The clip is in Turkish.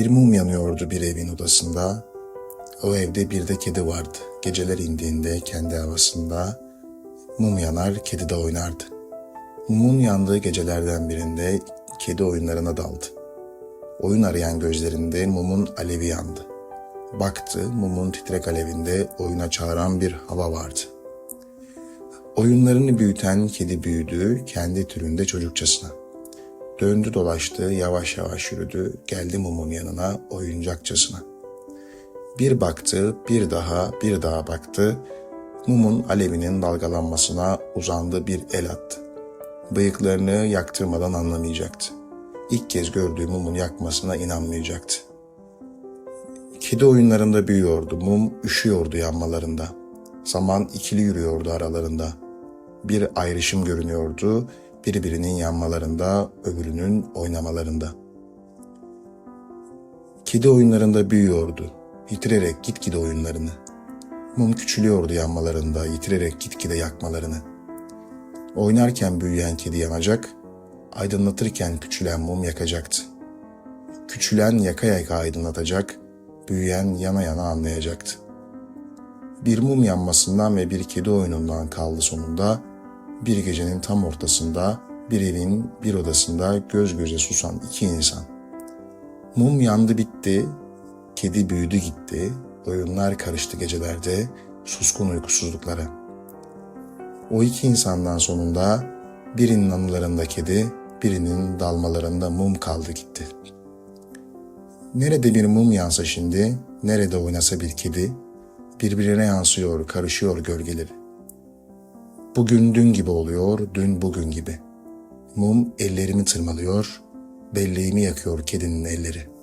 Bir mum yanıyordu bir evin odasında. O evde bir de kedi vardı. Geceler indiğinde kendi havasında mum yanar, kedi de oynardı. Mumun yandığı gecelerden birinde kedi oyunlarına daldı. Oyun arayan gözlerinde mumun alevi yandı. Baktı, mumun titrek alevinde oyuna çağıran bir hava vardı. Oyunlarını büyüten kedi büyüdü, kendi türünde çocukçasına. Döndü dolaştı, yavaş yavaş yürüdü, geldi mumun yanına oyuncakçasına. Bir baktı, bir daha, bir daha baktı. Mumun alevinin dalgalanmasına uzandı bir el attı. Bıyıklarını yaktırmadan anlamayacaktı. İlk kez gördüğü mumun yakmasına inanmayacaktı. Kedi oyunlarında büyüyordu, mum üşüyordu yanmalarında. Zaman ikili yürüyordu aralarında. Bir ayrışım görünüyordu, birbirinin yanmalarında, öbürünün oynamalarında. Kedi oyunlarında büyüyordu, yitirerek gitgide oyunlarını. Mum küçülüyordu yanmalarında, yitirerek gitgide yakmalarını. Oynarken büyüyen kedi yanacak, aydınlatırken küçülen mum yakacaktı. Küçülen yaka yaka aydınlatacak, büyüyen yana yana anlayacaktı. Bir mum yanmasından ve bir kedi oyunundan kaldı sonunda, bir gecenin tam ortasında, bir evin bir odasında göz göze susan iki insan. Mum yandı bitti, kedi büyüdü gitti, oyunlar karıştı gecelerde, suskun uykusuzluklara. O iki insandan sonunda birinin anılarında kedi, birinin dalmalarında mum kaldı gitti. Nerede bir mum yansa şimdi, nerede oynasa bir kedi, birbirine yansıyor, karışıyor gölgeleri. Bugün dün gibi oluyor, dün bugün gibi. Mum ellerimi tırmalıyor, belleğimi yakıyor kedinin elleri.''